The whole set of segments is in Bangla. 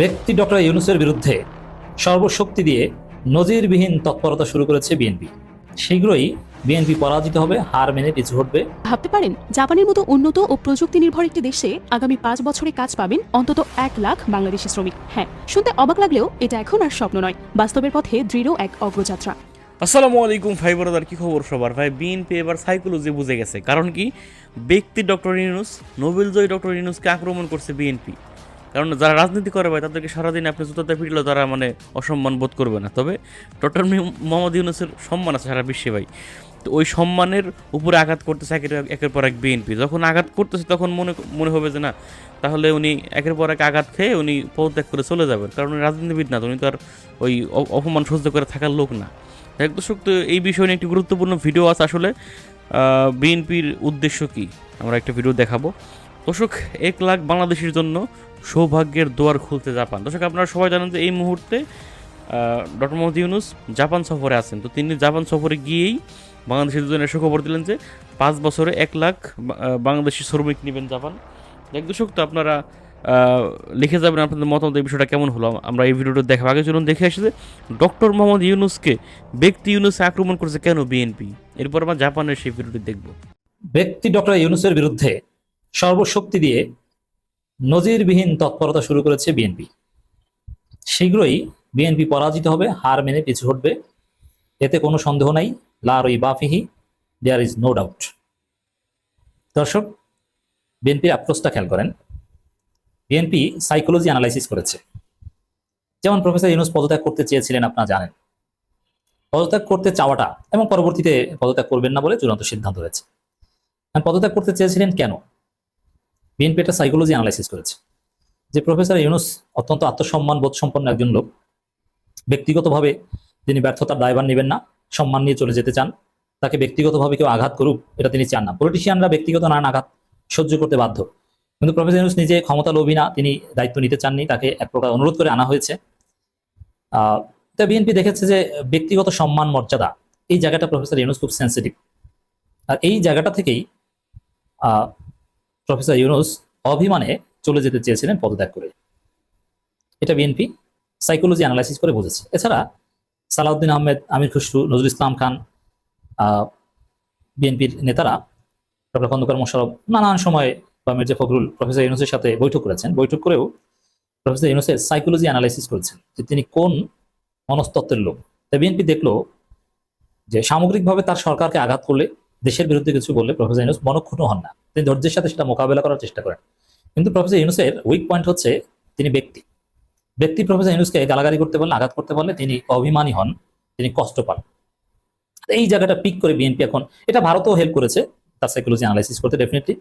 ব্যক্তি ডক্টর ইউনুসের বিরুদ্ধে সর্বশক্তি দিয়ে নজিরবিহীন তৎপরতা শুরু করেছে বিএনপি। শীঘ্রই বিএনপি পরাজিত হবে হার মেনে পিছু হটবে। ভাবতে পারেন জাপানের মতো উন্নত ও প্রযুক্তি নির্ভর একটি দেশে আগামী পাঁচ বছরে কাজ পাবেন অন্তত এক লাখ বাংলাদেশি শ্রমিক। হ্যাঁ শুনতে অবাক লাগলেও এটা এখন আর স্বপ্ন নয়। বাস্তবের পথে দৃঢ় এক অগ্রযাত্রা। আসসালামু আলাইকুম ভাই বরাদার কি খবর সবার? ভাই বিএনপি এবার সাইকোলজি বুঝে গেছে। কারণ কি? ব্যক্তি ডক্টর ইউনুস নোবেলজয়ী ডক্টর ইউনুসকে আক্রমণ করছে বিএনপি। কারণ যারা রাজনীতি করে ভাই, তাদেরকে সারাদিন আপনি জুতাতে পিটলেও তারা মানে অসম্মান বোধ করবে না। তবে ডক্টর মোহাম্মদ ইউনুসের সম্মান আছে সারা বিশ্বে ভাই। তো ওই সম্মানের উপরে আঘাত করতেছে একের একের পর এক বিএনপি। যখন আঘাত করতেছে তখন মনে মনে হবে যে না, তাহলে উনি একের পর এক আঘাত খেয়ে উনি পদত্যাগ করে চলে যাবেন। কারণ উনি রাজনীতিবিদ না উনি তো আর ওই অপমান সহ্য করে থাকার লোক না। এক দর্শক, তো এই বিষয়ে নিয়ে একটি গুরুত্বপূর্ণ ভিডিও আছে আসলে। বিএনপির উদ্দেশ্য কি? আমরা একটা ভিডিও দেখাবো। দর্শক, এক লাখ বাংলাদেশের জন্য সৌভাগ্যের দুয়ার খুলতে জাপান। দর্শক, আপনারা সবাই জানেন যে এই মুহূর্তে ডক্টর মোহাম্মদ ইউনুস জাপান সফরে আছেন। তো তিনি জাপান সফরে গিয়েই বাংলাদেশের জন্য খবর দিলেন যে পাঁচ বছরে এক লাখ বাংলাদেশি শ্রমিক নেবেন জাপান। এক দর্শক, তো আপনারা লিখে যাবেন আপনাদের মতামত এই বিষয়টা কেমন হলো? আমরা এই ভিডিওটা দেখা আগে চলুন দেখে আসি যে ডক্টর মোহাম্মদ ইউনুসকে ব্যক্তি ইউনুসে আক্রমণ করছে কেন বিএনপি? এরপর আমরা জাপানের সেই ভিডিওটি দেখব। ব্যক্তি ডক্টর ইউনুসের বিরুদ্ধে সর্বশক্তি দিয়ে নজিরবিহীন তৎপরতা শুরু করেছে বিএনপি শীঘ্রই বিএনপি পরাজিত হবে, হার মেনে পিছু হটবে। এতে কোনো সন্দেহ নাই লা রই বাফিহি দেয়ার ইজ নো ডাউট দর্শক বিএনপির অ্যাপ্রোচটা খেয়াল করেন। বিএনপি সাইকোলজি অ্যানালাইসিস করেছে। যেমন প্রফেসর ইউনুস পদত্যাগ করতে চেয়েছিলেন, আপনারা জানেন। পদত্যাগ করতে চাওয়াটা, এবং পরবর্তীতে পদত্যাগ করবেন না বলে চূড়ান্ত সিদ্ধান্ত হয়েছে। পদত্যাগ করতে চেয়েছিলেন কেন? বিএনপি একটা সাইকোলজি অ্যানালাইসিস করেছে, যে প্রফেসর ইউনুস অত্যন্ত আত্মসম্মান বোধ সম্পন্ন একজন লোক। ব্যক্তিগতভাবে তিনি ব্যর্থতার দায়ভার নেবেন না, সম্মান নিয়ে চলে যেতে চান। তাকে ব্যক্তিগতভাবে কেউ আঘাত করুক, এটা তিনি চান না। পলিটিশিয়ানরা ব্যক্তিগত নানান আঘাত সহ্য করতে বাধ্য। কিন্তু প্রফেসর ইউনুস নিজে ক্ষমতা লোভী না, তিনি দায়িত্ব নিতে চাননি, তাকে এক প্রকার অনুরোধ করে আনা হয়েছে। তা বিএনপি দেখেছে যে ব্যক্তিগত সম্মান, মর্যাদা, এই জায়গাটা প্রফেসর ইউনুস খুব সেন্সিটিভ আর এই জায়গাটা থেকেই প্রফেসর ইউনুস অভিমানে চলে যেতে চেয়েছিলেন পদত্যাগ করে। এটা বিএনপি সাইকোলজি অ্যানালাইসিস করে বুঝেছে। এছাড়া সালাউদ্দিন আহমেদ, আমির খুসরু, নজরুল ইসলাম খান বিএনপির নেতারা, ডক্টর খন্দকার মোশারফ নানান সময় বা মির্জা ফখরুল, প্রফেসর ইউনুসের সাথে বৈঠক করেছেন। বৈঠক করেও প্রফেসর ইউনুসের সাইকোলজি অ্যানালাইসিস করেছেন যে তিনি কোন মনস্তত্ত্বের লোক। তাই বিএনপি দেখল যে সামগ্রিকভাবে তার সরকারকে আঘাত করলে দেশের বিরুদ্ধে কিছু বললে প্রফেসর ইউনুস মনক্ষুণ্ণ হন না। তিনি ধৈর্যের সাথে সেটা মোকাবেলা করার চেষ্টা করেন। কিন্তু প্রফেসর ইউনুসের উইক পয়েন্ট হচ্ছে তিনি ব্যক্তি। ব্যক্তি প্রফেসর ইউনুসকে গালাগালি করতে পারলে আঘাত করতে পারলে তিনি অভিমানী হন, তিনি কষ্ট পান। এই জায়গাটা পিক করে বিএনপি এখন, এটা ভারতও হেল্প করেছে, তার সাইকোলজি অ্যানালাইসিস করতে ডেফিনেটলি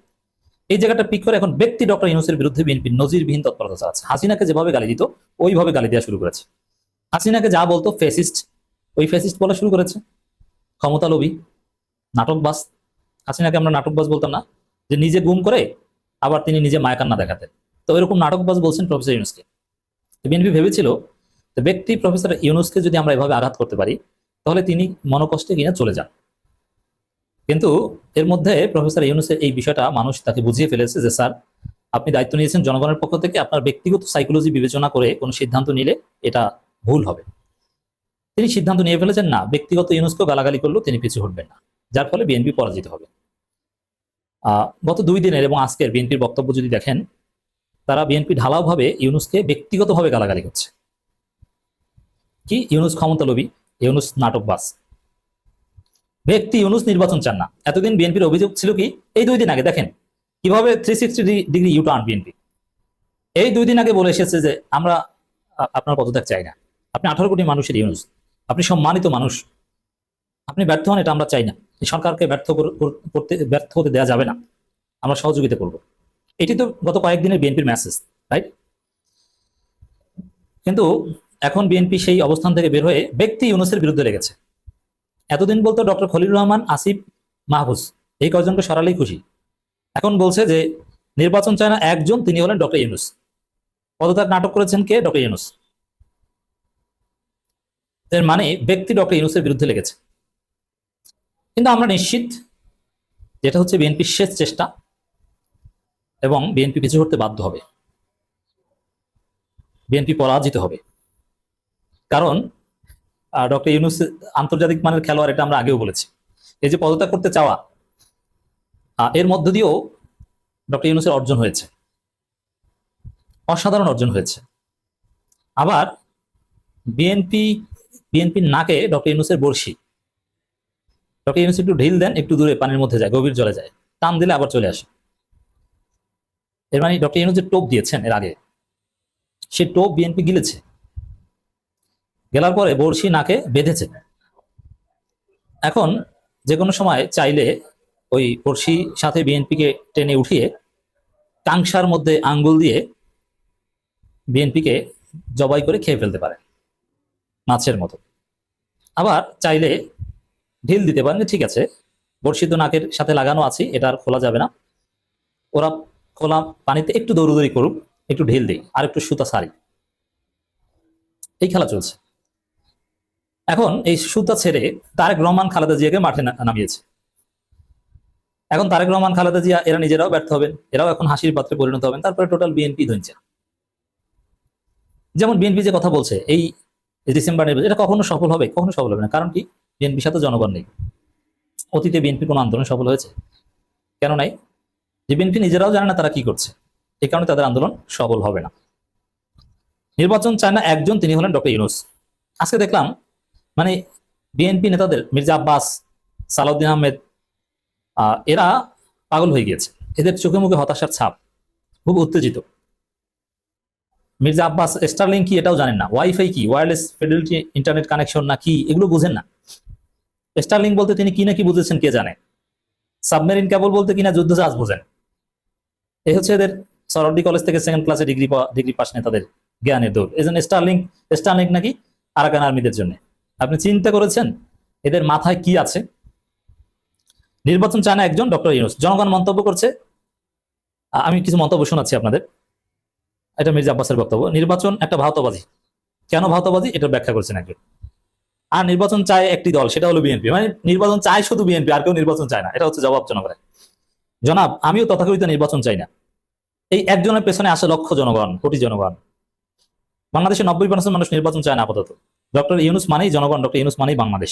এই জায়গাটা পিক করে এখন ব্যক্তি ডক্টর ইউনুসের বিরুদ্ধে বিএনপি নজিরবিহীন তৎপরতা চালাচ্ছে। হাসিনাকে যেভাবে গালি দিত, ওইভাবে গালি দেওয়া শুরু করেছে। হাসিনাকে যা বলতো ফেসিস্ট ওই ফেসিস্ট বলা শুরু করেছে। ক্ষমতা লোভী নাটকবাজ হাসিনাকে আমরা নাটকবাজ বলতাম না, যে নিজে গুম করে আবার তিনি নিজে মায়াকান্না দেখাতেন। তো এরকম নাটকবাজ বলছেন প্রফেসর ইউনুসকে। বিএনপি ভেবেছিল ব্যক্তি প্রফেসর ইউনুসকে যদি আমরা এভাবে আঘাত করতে পারি, তাহলে তিনি মনকষ্টে কিনে চলে যান। কিন্তু এর মধ্যে প্রফেসর ইউনুসের এই বিষয়টা মানুষ তাকে বুঝিয়ে ফেলেছে যে, স্যার, আপনি দায়িত্ব নিয়েছেন জনগণের পক্ষ থেকে, আপনার ব্যক্তিগত সাইকোলজি বিবেচনা করে কোনো সিদ্ধান্ত নিলে এটা ভুল হবে। তিনি সিদ্ধান্ত নিয়ে ফেলেছেন, না, ব্যক্তিগত ইউনুসকেও গালাগালি করলেও তিনি পিছু হটবেন না। যার ফলে বিএনপি পরাজিত হবে। গত দুই দিনের এবং আজকের বিএনপির বক্তব্য যদি দেখেন, তারা বিএনপি ঢালাওভাবে ইউনুসকে ব্যক্তিগতভাবে গালাগালি করছে। কি? ইউনুস ক্ষমতালোভী ইউনুস নাটকবাজ। ব্যক্তি ইউনুস নির্বাচন চান না। এতদিন বিএনপির অভিযোগ ছিল কি? এই দুই দিন আগে, দেখেন। কীভাবে three sixty degree U turn BNP. এই দুই দিন আগে বলে এসেছে যে, আমরা আপনার পদত্যাগ চাই না। আপনি আঠারো কোটি মানুষের ইউনুস। আপনি সম্মানিত মানুষ। আপনি ব্যর্থ হন, এটা আমরা চাই না। সরকারকে ব্যর্থ কর- কর- করতে, ব্যর্থ হতে দেওয়া যাবে না। আমরা সহযোগিতা করব। এটি তো গত কয়েকদিনের বিএনপির মেসেজ রাইট কিন্তু এখন বিএনপি সেই অবস্থান থেকে বের হয়ে ব্যক্তি ইউনুসের বিরুদ্ধে লেগেছে। এতদিন বলতো ডক্টর খলিলুর রহমান, আসিফ মাহফুজ, এই কয়জনকে সরালেই খুশি। এখন বলছে যে নির্বাচন চায় না একজন, তিনি হলেন ডক্টর ইউনুস। পদত্যাগ নাটক করেছেন কে? ডক্টর ইউনুস। এর মানে ব্যক্তি ডক্টর ইউনুসের বিরুদ্ধে লেগেছে। কিন্তু আমরা নিশ্চিত যেটা হচ্ছে বিএনপির শেষ চেষ্টা এবং বিএনপি পিছু করতে বাধ্য হবে। বিএনপি পরাজিত হবে। কারণ ডক্টর ইউনুস আন্তর্জাতিক মানের খেলোয়াড়, এটা আমরা আগেও বলেছি। এই যে পদত্যাগ করতে চাওয়া এর মধ্য দিয়েও ডক্টর ইউনুসের অর্জন হয়েছে। অসাধারণ অর্জন হয়েছে। আবার বিএনপি, বিএনপির নাকে ডক্টর ইউনুসের বর্ষি ডক্টর ইউনুস একটু ঢিল দেন, একটু দূরে, পানির মধ্যে যায়, গভীর জলে যায়। টান দিলে আবার চলে আসে। এর মানে ডক্টর ইউনুস যে টোপ দিয়েছেন এর আগে, সে টোপ বিএনপি গিলেছে। গেলার পরে বড়শি নাকে বেঁধেছে। এখন যে কোনো সময় চাইলে ওই বড়শি সাথে বিএনপিকে টেনে উঠিয়ে কাংসার মধ্যে আঙ্গুল দিয়ে বিএনপিকে জবাই করে খেয়ে ফেলতে পারে, মাছের মতো। আবার চাইলে ঢিল দিতে পারেন, ঠিক আছে। বর্ষিত নাকের সাথে লাগানো আছে, এটা আর খোলা যাবে না। ওরা খোলা পানিতে একটু দৌড়দৌড়ি করুক, একটু ঢিল দিই আর একটু সুতা সারি এই খেলা চলছে। এখন এই সুতা ছেড়ে তারেক রহমান, খালেদা জিয়াকে মাঠে নামিয়েছে। এখন তারেক রহমান, খালেদা জিয়া, এরা নিজেরাও ব্যর্থ হবেন, এরাও এখন হাসির পাত্রে পরিণত হবেন, তারপরে টোটাল বিএনপি ধনছে। যেমন বিএনপি যে কথা বলছে, এই ডিসেম্বর নির্বাচন এটা কখনো সফল হবে, কখনো সফল হবে না, কারণ কি? বিএনপির সাথে জনগণ নেই। অতীতে বিএনপি কোনো আন্দোলন সফল হয়েছে? কেন নাই? যে বিএনপি নিজেরাও জানে না তারা কি করছে। এ কারণে তাদের আন্দোলন সফল হবে না। নির্বাচন চায় না একজন তিনি হলেন ডক্টর ইউনুস। আজকে দেখলাম মানে বিএনপি নেতাদের মির্জা আব্বাস সালাউদ্দিন আহমেদ আহ, এরা পাগল হয়ে গিয়েছে। এদের চোখে মুখে হতাশার ছাপ। খুব উত্তেজিত। মির্জা আব্বাস স্টারলিং কি এটাও জানেন না। ওয়াইফাই কি? ওয়্যারলেস ফিডেলিটি ইন্টারনেট কানেকশন না কি? এগুলো বুঝেন না। স্টারলিং বলতে তিনি কি না কি বুঝেছেন কে জানে? সাবমেরিন কেবল বলতে কিনা যুদ্ধ জাহাজ বোঝেন। এই হচ্ছে এদের সরডি কলেজ থেকে সেকেন্ড ক্লাসে ডিগ্রি ডিগ্রি পাস নেতাদের জ্ঞানের দৌড়। এই জন্য স্টারলিং স্টারলিং নাকি আরাকান আর্মিদের জন্য। আপনি চিন্তা করেছেন এদের মাথায় কি আছে? নির্বাচন চায় না একজন ডক্টর ইউনুস জনগণ মন্তব্য করছে। আমি কিছু মন্তব্য শোনাচ্ছি আপনাদের। এটা মির্জা আব্বাসের বক্তব্য। নির্বাচন একটা ভাওতাবাজি। কেন ভাওতাবাজি? এটা ব্যাখ্যা করছেন একজন। আর নির্বাচন চায় একটি দল, সেটা হলো বিএনপি। মানে নির্বাচন চায় শুধু বিএনপি, আর কেউ নির্বাচন চায় না। এটা হচ্ছে জবাব জনগণের। জনাব, আমিও তথাকথিত নির্বাচন চাই না। এই একজনের পেছনে আসে লক্ষ জনগণ, কোটি জনগণ। বাংলাদেশে নব্বই পার্সেন্ট মানুষ নির্বাচন চায় না আপাতত। ডক্টর ইউনুস মানেই জনগণ ডক্টর ইউনুস মানেই বাংলাদেশ।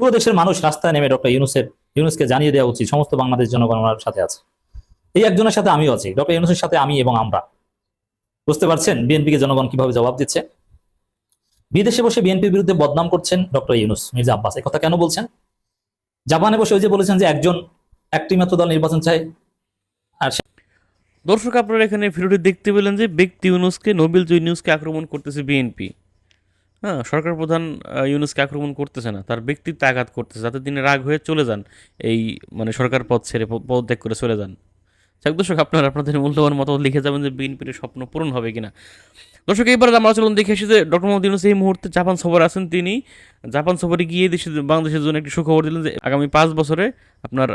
পুরো দেশের মানুষ রাস্তায় নেমে ডক্টর ইউনুসের, ইউনুসকে জানিয়ে দেওয়া উচিত, সমস্ত বাংলাদেশ জনগণ ওনার সাথে আছে। এই একজনের সাথে আমিও আছি। ডক্টর ইউনুসের সাথে আমি এবং আমরা। বুঝতে পারছেন? বিএনপিকে জনগণ কীভাবে জবাব দিচ্ছে? বিদেশে বসে বিএনপির বিরুদ্ধে বদনাম করছেন ডক্টর ইউনুস। মির্জা আব্বাস, এই কথা কেন বলছেন? জাপানে বসে ওই যে বলেছেন যে একজন একটি মাত্র দল নির্বাচন চায়। দর্শক, আপনারা এখানে ভিডিওটি দেখতে পেলেন যে ব্যক্তি ইউনুসকে, নোবেল ইউনুসকে আক্রমণ করতেছে বিএনপি। হ্যাঁ সরকার প্রধান ইউনুসকে আক্রমণ করতেছে না, তার ব্যক্তিত্বে আঘাত করতেছে, যাতে তিনি রাগ হয়ে চলে যান, এই মানে সরকার পদ ছেড়ে পদত্যাগ করে চলে যান। যাক দর্শক, আপনারা আপনাদের মূল্যবান মত লিখে যাবেন যে বিএনপির স্বপ্ন পূরণ হবে কিনা। দর্শক এইবার আমরা চলুন দেখে এসে যে ডক্টর মোহাম্মদ ইউনুস এই মুহূর্তে জাপান সফরে আছেন তিনি। জাপান সফরে গিয়ে দেশে বাংলাদেশের জন্য একটি সুখবর দিলেন যে আগামী পাঁচ বছরে আপনার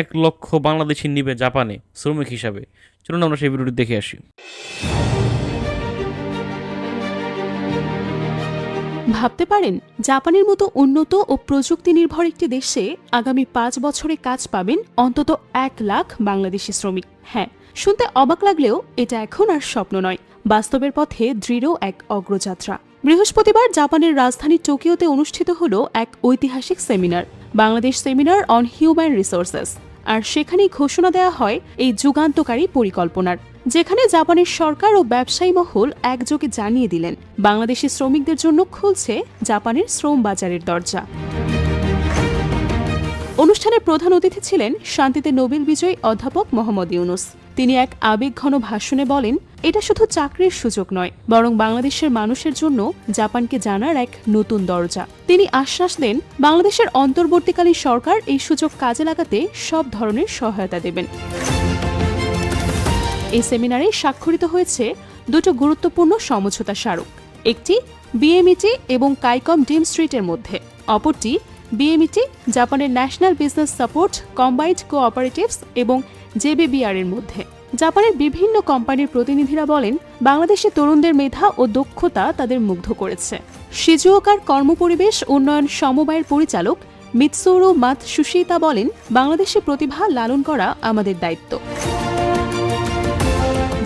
এক লক্ষ বাংলাদেশি নিবে জাপানে শ্রমিক হিসাবে। চলুন আমরা সেই ভিডিওটি দেখে আসি। ভাবতে পারেন, জাপানের মতো উন্নত ও প্রযুক্তি নির্ভর একটি দেশে আগামী পাঁচ বছরে কাজ পাবেন অন্তত এক লাখ বাংলাদেশি শ্রমিক। হ্যাঁ শুনতে অবাক লাগলেও এটা এখন আর স্বপ্ন নয়। বাস্তবের পথে দৃঢ় এক অগ্রযাত্রা। বৃহস্পতিবার জাপানের রাজধানী টোকিওতে অনুষ্ঠিত হল এক ঐতিহাসিক seminar, Bangladesh seminar on human resources. আর সেখানেই ঘোষণা দেওয়া হয় এই যুগান্তকারী পরিকল্পনার। যেখানে জাপানের সরকার ও ব্যবসায়ী মহল একযোগে জানিয়ে দিলেন, বাংলাদেশি শ্রমিকদের জন্য খুলছে জাপানের শ্রম বাজারের দরজা। অনুষ্ঠানের প্রধান অতিথি ছিলেন শান্তিতে নোবেল বিজয়ী অধ্যাপক মোহাম্মদ ইউনুস। তিনি এক আবেগঘন ভাষণে বলেন, এটা শুধু চাকরির সুযোগ নয়, বরং বাংলাদেশের মানুষের জন্য জাপানকে জানার এক নতুন দরজা। তিনি আশ্বাস দেন, বাংলাদেশের অন্তর্বর্তীকালীন সরকার এই সুযোগ কাজে লাগাতে সব ধরনের সহায়তা দেবেন। এই সেমিনারে স্বাক্ষরিত হয়েছে দুটো গুরুত্বপূর্ণ সমঝোতা স্মারক, একটি বিএমইটি এবং কাইকম ডিম স্ট্রিটের মধ্যে, অপরটি বিএমইটি, জাপানের national business support, combined cooperatives এবং জেবিবিআর এর মধ্যে। জাপানের বিভিন্ন কোম্পানির প্রতিনিধিরা বলেন, বাংলাদেশে তরুণদের মেধা ও দক্ষতা তাদের মুগ্ধ করেছে। সিজুওকার কর্মপরিবেশ উন্নয়ন সমবায়ের পরিচালক মিৎসুরু মাত সুশিতা বলেন, বাংলাদেশে প্রতিভা লালন করা আমাদের দায়িত্ব।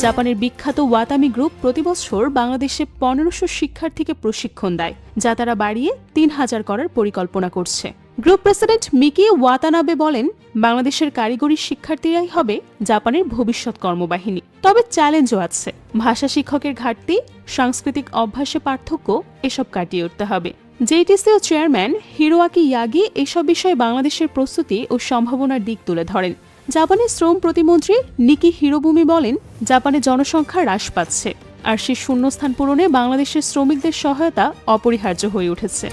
জাপানের বিখ্যাত ওয়াতামি গ্রুপ প্রতিবছর বাংলাদেশে পনেরোশো শিক্ষার্থীকে প্রশিক্ষণ দেয়, যা তারা বাড়িয়ে তিন হাজার করার পরিকল্পনা করছে। গ্রুপ প্রেসিডেন্ট মিকি ওয়াতানাবে বলেন, বাংলাদেশের কারিগরি শিক্ষার্থীরাই হবে জাপানের ভবিষ্যৎ কর্মবাহিনী। তবে চ্যালেঞ্জও আছে। ভাষা শিক্ষকের ঘাটতি, সাংস্কৃতিক অভ্যাসে পার্থক্য, এসব কাটিয়ে উঠতে হবে। জেটিসিও চেয়ারম্যান হিরোয়াকি ইয়াগি এসব বিষয়ে বাংলাদেশের প্রস্তুতি ও সম্ভাবনার দিক তুলে ধরেন। জাপানের শ্রম প্রতিমন্ত্রী নিকি হিরোভূমি বলেন, জাপানে জনসংখ্যা হ্রাস পাচ্ছে, আর সে শূন্যস্থান পূরণে বাংলাদেশের শ্রমিকদের সহায়তা অপরিহার্য হয়ে উঠেছে।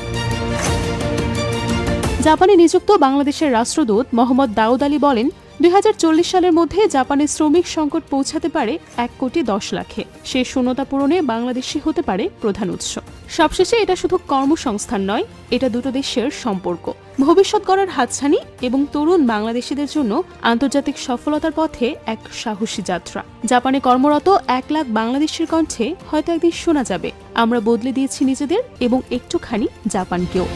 জাপানে নিযুক্ত বাংলাদেশের রাষ্ট্রদূত মোহাম্মদ দাউদ আলী বলেন দুই হাজার চল্লিশ সালের মধ্যে জাপানে শ্রমিক সংকট পৌঁছাতে পারে এক কোটি দশ লাখে। সেই শূন্যতা পূরণে বাংলাদেশই হতে পারে প্রধান উৎস। সবশেষে এটা শুধু কর্মসংস্থান নয়, এটা দুটো দেশের সম্পর্ক। ভবিষ্যৎ গড়ার হাতছানি এবং তরুণ বাংলাদেশিদের জন্য আন্তর্জাতিক সফলতার পথে এক সাহসী যাত্রা। জাপানে কর্মরত এক লাখ বাংলাদেশের কণ্ঠে হয়তো একদিন শোনা যাবে। আমরা বদলে দিয়েছি নিজেদের এবং একটুখানি জাপানকেও।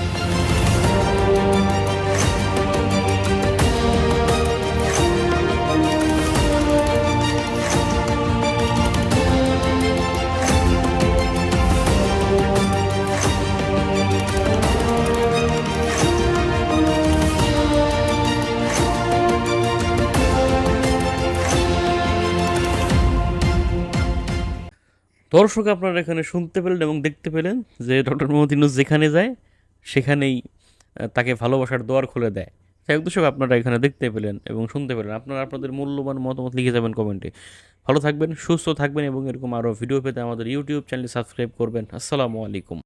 দর্শক আপনারা এখানে শুনতে পেলেন এবং দেখতে পেলেন যে ডক্টর মোহাম্মদ ইউনুস যেখানে যায়, সেখানেই তাকে ভালোবাসার দোয়ার খুলে দেয়। যাই হোক দর্শক, আপনারা এখানে দেখতে পেলেন এবং শুনতে পেলেন। আপনারা আপনাদের মূল্যবান মতামত লিখে যাবেন কমেন্টে। ভালো থাকবেন, সুস্থ থাকবেন এবং এরকম আরও ভিডিও পেতে আমাদের ইউটিউব চ্যানেল সাবস্ক্রাইব করবেন। আসসালামু আলাইকুম।